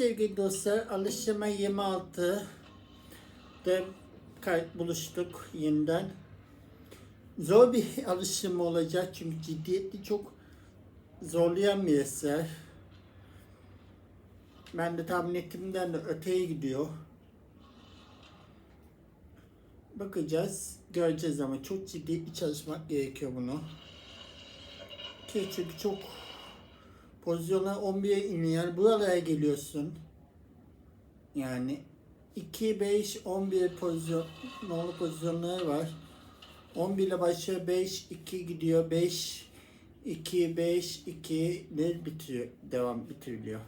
Sevgili dostlar, alıştırma 26 da kayıt buluştuk yeniden. Zor bir alıştırma olacak çünkü ciddiyetli çok zorlayan bir eser. Ben de tahmin ettiğimden de öteye gidiyor. Bakacağız, göreceğiz ama çok ciddi çalışmak gerekiyor bunu. Ki çünkü çok Pozisyona 11'e iniyor. Buralara geliyorsun. Yani 2, 5, 11 pozisyon, nolu pozisyonları var. 11 ile başlıyor. 5, 2 gidiyor. 5, 2, 5, 2 ne bitiriyor. Devam bitiriliyor.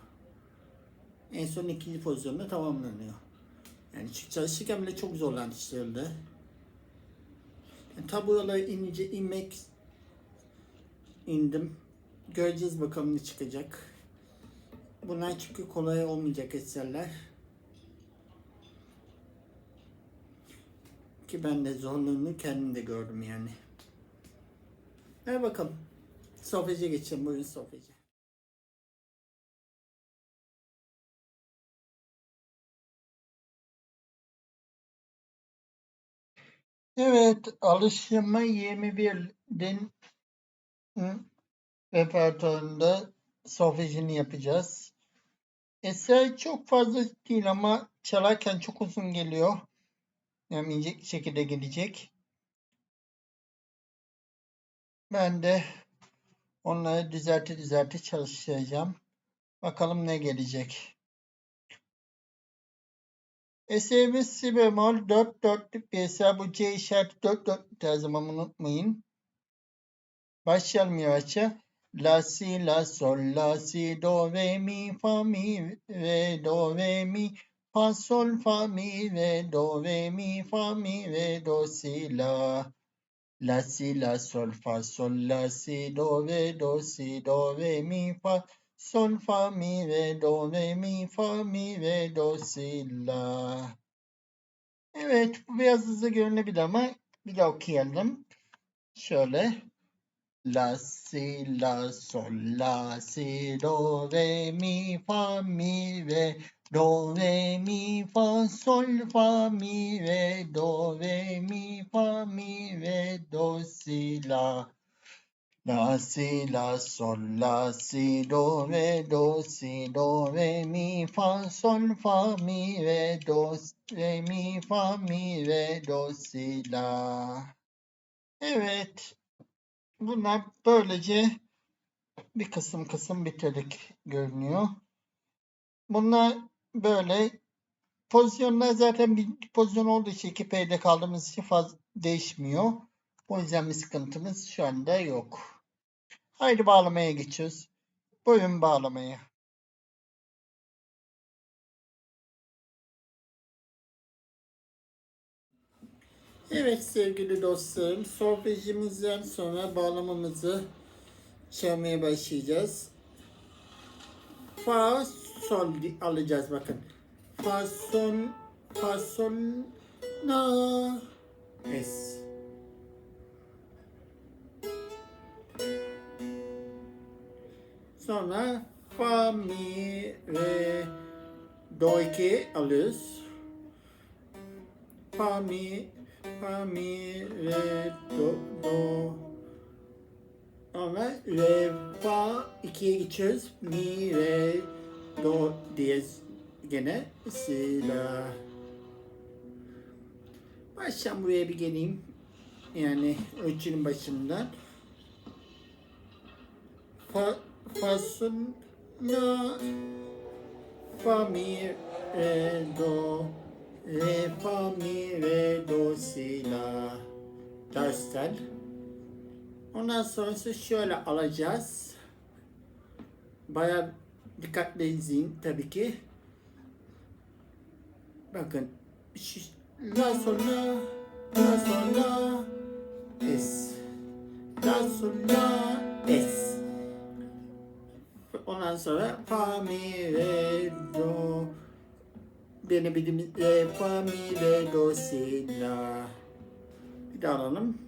En son ikinci pozisyonda tamamlanıyor. Yani çalışırken bile çok zorlanıştırıldı. Yani ta buralara inince inmek indim. Göreceğiz bakalım ne çıkacak. Bunlar çünkü kolay olmayacak eserler. Ki ben de zorluğunu kendim de gördüm yani. Ver bakalım. Sohbete geçelim. Buyurun sohbete. Evet, alıştırma 21'din repertuarında solfejini yapacağız. Eser çok fazla değil ama çalarken çok uzun geliyor. Yani ince şekilde gelecek. Ben de onları düzelti düzelti çalışacağım. Bakalım ne gelecek. Eserimiz si bemol 4 dörtlük bir eser. Bu C işareti 4 dörtlük her zaman unutmayın. Başlayalım yavaşça. La si la sol la si do re mi fa mi re do re mi fa sol fa mi re do re mi fa mi re do si la. La si la sol fa sol la si do re do si do re mi fa sol fa mi re do re mi fa mi re do si la. Evet bu biraz hızlı görünebilir ama bir daha okuyalım. Şöyle La si la sol la si do re mi fa mi re do re mi fa sol fa mi re do re mi fa mi re do si la. La si la sol la si do re do si do re mi fa sol fa mi re do re mi fa mi re do si la. Evet Bunlar böylece bir kısım kısım bitirdik görünüyor. Bunlar böyle pozisyonlar zaten bir pozisyon olduğu için 2P'de kaldığımız için fazla değişmiyor. O yüzden bir sıkıntımız şu anda yok. Haydi bağlamaya geçiyoruz. Buyurun bağlamaya. Evet sevgili dostlarım, sohbetimizden sonra bağlamamızı çalmaya başlayacağız. Fa, sol alacağız bakın. Fa, sol, fa, sol, la, es. Sonra fa, mi, re, do, iki alıyoruz. Fa, mi, fa, mi, re, do, do. Sonra re, fa, ikiye geçiyoruz. Mi, re, do diyez gene. Si, la. Baştan buraya bir geleyim. Yani ölçünün başından. Fa, fa, sol, la, fa, mi, re, do, re, fa, mi, re, do, si, la. Ders tel. Ondan sonrası şöyle alacağız. Baya dikkatli izleyin tabii ki. Bakın. La sol la, la, es. La sol la, es. Ondan sonra fa mi re do Beni bildiğimiz re fa mi re do si la Bir daha alalım.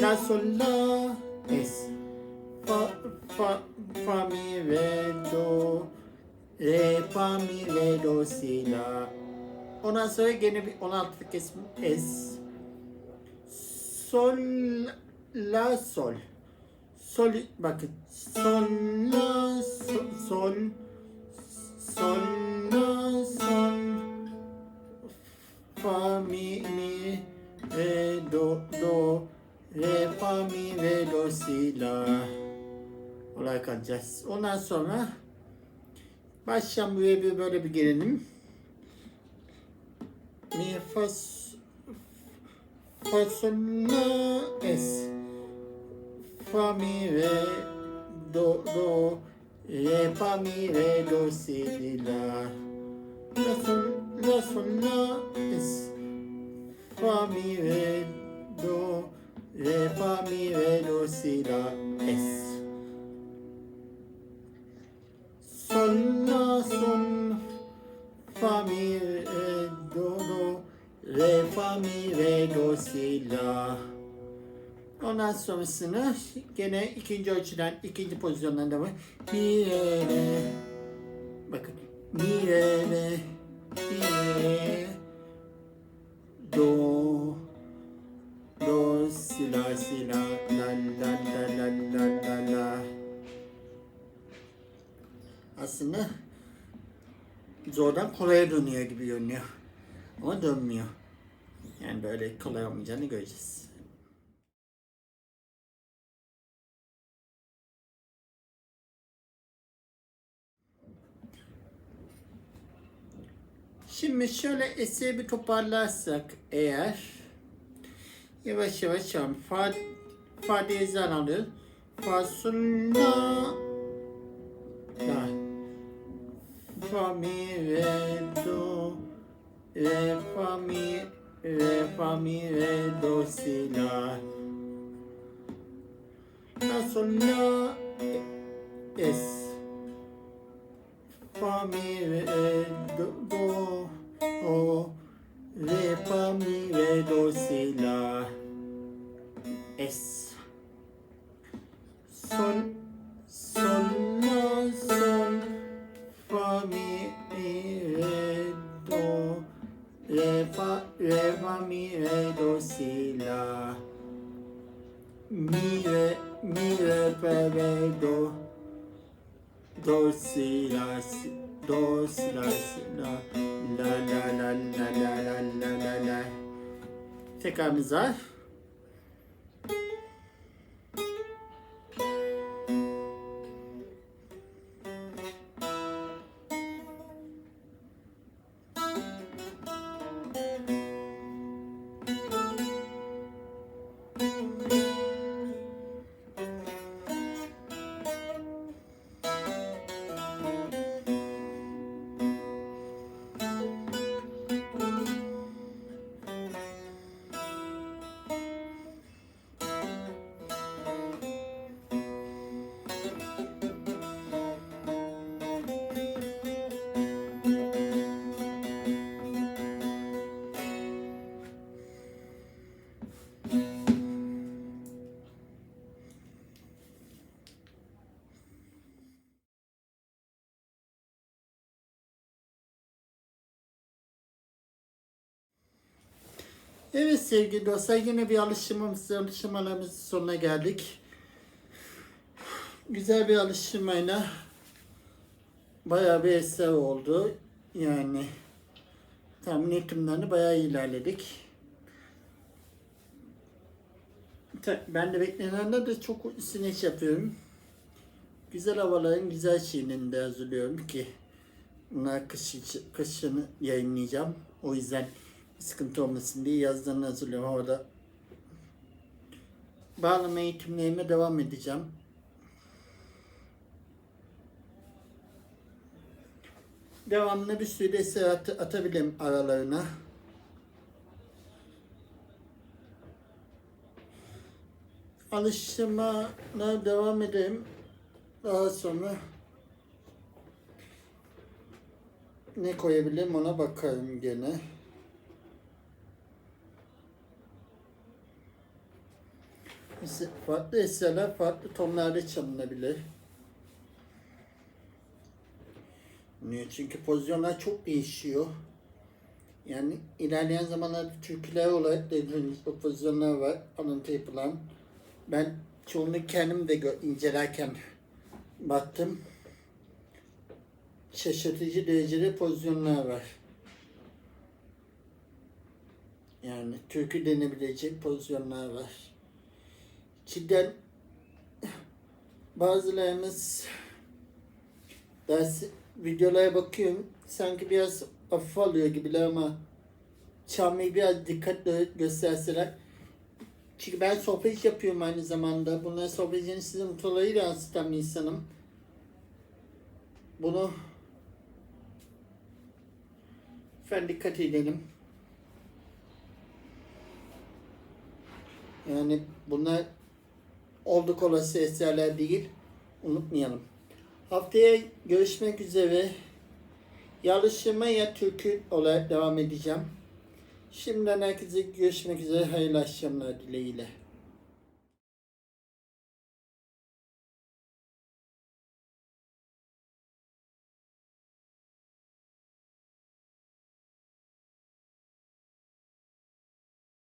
La sol la es fa fa, fa mi re do re fa mi re do si la. Ondan sonra gene bir 16'lık kesim es. Sol la sol. Sol bakın. Sol la sol sol sol la sol fa mi mi re do do re fa mi re do si la olarak alacağız. Ondan sonra buraya bir böyle bir gelelim. Mi fa fa sol la es fa mi re do do re fa mi re do si la la sol la sol la es. Fa mi re do re fa mi re do si la es. Sol la sol fa mi re do do re fa mi re do si la Ondan sonrasını gene ikinci ölçüden ikinci pozisyondan devam. Bir ele. Bakın. Bir ele. Bir ele. Do. Do. Si la si la. La la la la la la la. Aslında zordan kolaya dönüyor gibi görünüyor. Ama dönmüyor. Yani böyle kolay olmayacağını göreceğiz. Şimdi şöyle eseyi bir toparlarsak eğer yavaş yavaş çalalım. Fa, fa diyezden alıyor. Fa sol la la fa mi re do re fa mi re fa mi re do si la la sol la es. Fa mi re fa mi re do si la mi re mi re fa re do do si la si do si la si la la la la la la la la. La la tekrar Evet sevgili dostlar yine bir alıştırmamız, alıştırmalarımızın sonuna geldik. Güzel bir alıştırmayla bayağı bir eser oldu. Yani tahmin ettiğimden bayağı ilerledik. Ben de beklenenden de çok sineç yapıyorum. Güzel havaların güzel şeyini de hazırlıyorum ki bunlar kış, kışını yayınlayacağım. O yüzden sıkıntı olmasın diye yazlarını hazırlıyorum. Orada bağlama eğitimlerime devam edeceğim. Devamlı bir sürü eser at- atabilirim aralarına. Alıştırmana devam edelim. Daha sonra ne koyabilirim ona bakarım gene. farklı eserler farklı tonlarda çalınabilir. Niye? Çünkü pozisyonlar çok değişiyor. Yani ilerleyen zamanlarda türküler olarak dediğimiz o pozisyonlar var alıntı yapılan. Ben çoğunu kendim de incelerken baktım. Şaşırtıcı derecede pozisyonlar var. Yani türkü denebilecek pozisyonlar var. Cidden bazılarımız ders videolara bakıyorum sanki biraz hafif alıyor gibiler ama çalmayı biraz dikkatli gösterseler çünkü ben sohbet yapıyorum aynı zamanda. Bunların sohbetini size mutlularıyla yansıtan bir insanım. Bunu lütfen dikkat edelim. Yani bunlar olduk olası eserler değil. Unutmayalım. Haftaya görüşmek üzere. Yarışma ya türkü olarak devam edeceğim. Şimdiden herkese görüşmek üzere. Hayırlı akşamlar dileğiyle.